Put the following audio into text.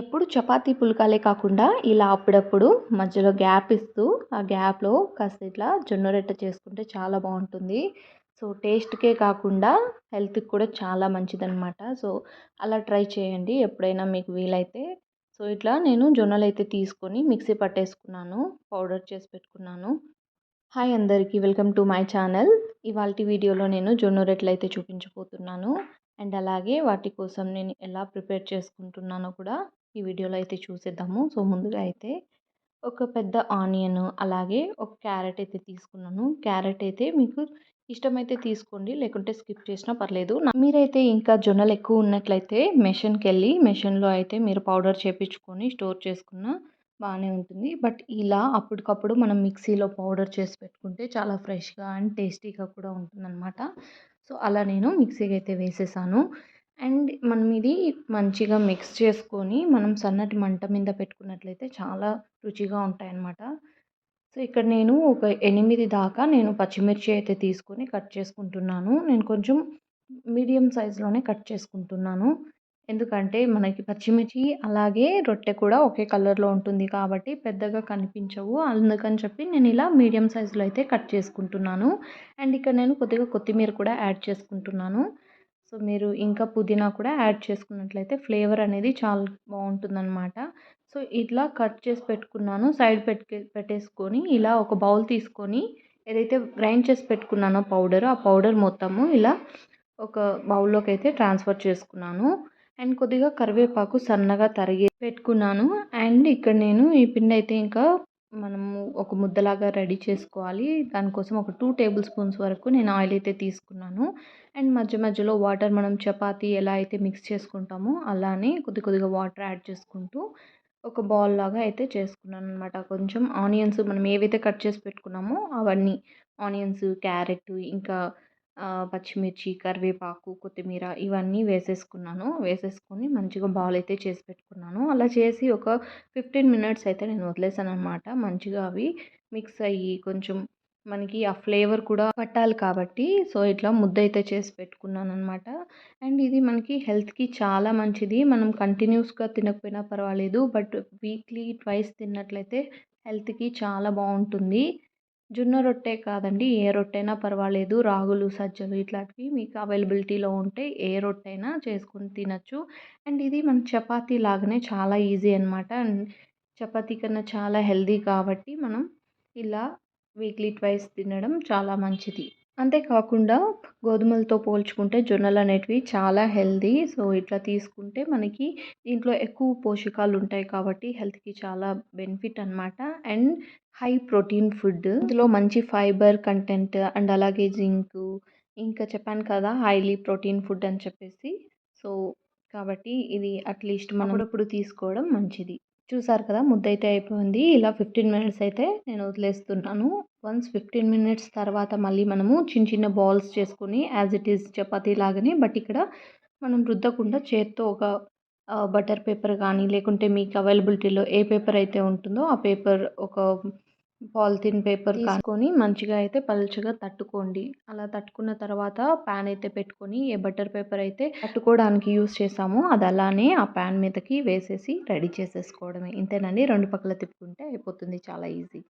ఎప్పుడు చపాతీ పుల్కాలే కాకుండా ఇలా అప్పుడప్పుడు మధ్యలో గ్యాప్ ఇస్తూ ఆ గ్యాప్లో కాస్త ఇట్లా జొన్న రొట్టె చేసుకుంటే చాలా బాగుంటుంది. సో టేస్ట్కే కాకుండా హెల్త్కి కూడా చాలా మంచిదన్నమాట. సో అలా ట్రై చేయండి ఎప్పుడైనా మీకు వీలైతే. సో ఇట్లా నేను జొన్నలు అయితే తీసుకొని మిక్సీ పట్టేసుకున్నాను పౌడర్ చేసి పెట్టుకున్నాను. హాయ్ అందరికీ వెల్కమ్ టు మై ఛానల్. ఇవాళ వీడియోలో నేను జొన్న రొట్టెలు అయితే చూపించబోతున్నాను. అండ్ అలాగే వాటి కోసం నేను ఎలా ప్రిపేర్ చేసుకుంటున్నానో కూడా ఈ వీడియోలో అయితే చూసేద్దాము. సో ముందుగా అయితే ఒక పెద్ద ఆనియన్ అలాగే ఒక క్యారెట్ అయితే తీసుకున్నాను. క్యారెట్ అయితే మీకు ఇష్టమైతే తీసుకోండి లేకుంటే స్కిప్ చేసినా పర్లేదు. మీరైతే ఇంకా జొన్నలు ఎక్కువ ఉన్నట్లయితే మెషిన్కి వెళ్ళి మెషిన్లో అయితే మీరు పౌడర్ చేపించుకొని స్టోర్ చేసుకున్న బాగానే ఉంటుంది. బట్ ఇలా అప్పటికప్పుడు మనం మిక్సీలో పౌడర్ చేసి పెట్టుకుంటే చాలా ఫ్రెష్గా అండ్ టేస్టీగా కూడా ఉంటుందన్నమాట. సో అలా నేను మిక్సీకి అయితే వేసేసాను. అండ్ మనం ఇది మంచిగా మిక్స్ చేసుకొని మనం సన్నటి మంట మీద పెట్టుకున్నట్లయితే చాలా రుచిగా ఉంటాయన్నమాట. సో ఇక్కడ నేను ఒక ఎనిమిది దాకా నేను పచ్చిమిర్చి అయితే తీసుకొని కట్ చేసుకుంటున్నాను. నేను కొంచెం మీడియం సైజులోనే కట్ చేసుకుంటున్నాను. ఎందుకంటే మనకి పచ్చిమిర్చి అలాగే రొట్టె కూడా ఒకే కలర్లో ఉంటుంది కాబట్టి పెద్దగా కనిపించవు. అందుకని చెప్పి నేను ఇలా మీడియం సైజులో అయితే కట్ చేసుకుంటున్నాను. అండ్ ఇక్కడ నేను కొద్దిగా కొత్తిమీర కూడా యాడ్ చేసుకుంటున్నాను. సో మీరు ఇంకా పుదీనా కూడా యాడ్ చేసుకున్నట్లయితే ఫ్లేవర్ అనేది చాలా బాగుంటుందన్నమాట. సో ఇట్లా కట్ చేసి పెట్టుకున్నాను. సైడ్ పెట్టే పెట్టేసుకొని ఇలా ఒక బౌల్ తీసుకొని ఏదైతే గ్రైండ్ చేసి పెట్టుకున్నానో పౌడర్ ఆ పౌడర్ మొత్తము ఇలా ఒక బౌల్లోకి అయితే ట్రాన్స్ఫర్ చేసుకున్నాను. అండ్ కొద్దిగా కరివేపాకు సన్నగా తరిగి పెట్టుకున్నాను. అండ్ ఇక్కడ నేను ఈ పిండి అయితే ఇంకా మనము ఒక ముద్దలాగా రెడీ చేసుకోవాలి. దానికోసం ఒక టూ టేబుల్ స్పూన్స్ వరకు నేను ఆయిల్ అయితే తీసుకున్నాను. అండ్ మధ్య మధ్యలో వాటర్ మనం చపాతీ ఎలా అయితే మిక్స్ చేసుకుంటామో అలానే కొద్ది కొద్దిగా వాటర్ యాడ్ చేసుకుంటూ ఒక బాల్ లాగా అయితే చేసుకున్నాను అనమాట కొంచెం ఆనియన్స్ మనం ఏవైతే కట్ చేసి పెట్టుకున్నామో అవన్నీ ఆనియన్స్ క్యారెట్ ఇంకా పచ్చిమిర్చి కరివేపాకు కొత్తిమీర ఇవన్నీ వేసేసుకున్నాను. వేసేసుకొని మంచిగా బాల్ అయితే చేసి పెట్టుకున్నాను. అలా చేసి ఒక ఫిఫ్టీన్ మినిట్స్ అయితే నేను వదిలేసాను అనమాట మంచిగా అవి మిక్స్ అయ్యి కొంచెం మనకి ఆ ఫ్లేవర్ కూడా పట్టాలి కాబట్టి సో ఇట్లా ముద్ద అయితే చేసి పెట్టుకున్నాను అనమాట అండ్ ఇది మనకి హెల్త్కి చాలా మంచిది. మనం కంటిన్యూస్గా తినకపోయినా పర్వాలేదు బట్ వీక్లీ ట్వైస్ తిన్నట్లయితే హెల్త్కి చాలా బాగుంటుంది. జొన్న రొట్టె కాదండి ఏ రొట్టె అయినా పర్వాలేదు. రాగులు సజ్జలు ఇట్లాంటివి మీకు అవైలబిలిటీలో ఉంటే ఏ రొట్టె అయినా చేసుకుని తినచ్చు. అండ్ ఇది మన చపాతీ లాగానే చాలా ఈజీ అనమాట అండ్ చపాతీ కన్నా చాలా హెల్దీ కాబట్టి మనం ఇలా వీక్లీ ట్వైస్ తినడం చాలా మంచిది. అంతేకాకుండా గోధుమలతో పోల్చుకుంటే జొన్నలు అనేటివి చాలా హెల్దీ సో ఇట్లా తీసుకుంటే మనకి దీంట్లో ఎక్కువ పోషకాలు ఉంటాయి కాబట్టి హెల్త్కి చాలా బెనిఫిట్ అనమాట అండ్ హై ప్రోటీన్ ఫుడ్. ఇందులో మంచి ఫైబర్ కంటెంట్ అండ్ అలాగే జింక్ ఇంకా చెప్పాను కదా హైలీ ప్రోటీన్ ఫుడ్ అని చెప్పేసి. సో కాబట్టి ఇది అట్లీస్ట్ మనం తీసుకోవడం మంచిది. చూసారు కదా ముద్ద అయితే అయిపోయింది. ఇలా ఫిఫ్టీన్ మినిట్స్ అయితే నేను వదిలేస్తున్నాను. వన్స్ ఫిఫ్టీన్ మినిట్స్ తర్వాత మళ్ళీ మనము చిన్న చిన్న బాల్స్ చేసుకుని యాజ్ ఇట్ ఈస్ చపాతీ లాగానే బట్ ఇక్కడ మనం రుద్దకుండా చేత్తో ఒక బటర్ పేపర్ కానీ లేకుంటే మీకు అవైలబిలిటీలో ఏ పేపర్ అయితే ఉంటుందో ఆ పేపర్ ఒక పాలిథిన్ పేపర్ తీసుకొని మంచిగా అయితే పలుచగా తట్టుకోండి. అలా తట్టుకున్న తర్వాత ప్యాన్ అయితే పెట్టుకొని ఏ బటర్ పేపర్ అయితే తట్టుకోవడానికి యూస్ చేసామో అది అలానే ఆ ప్యాన్ మీదకి వేసేసి రెడీ చేసేసుకోవడమే. ఇంతేనండి. రెండు పక్కల తిప్పుకుంటే అయిపోతుంది. చాలా ఈజీ.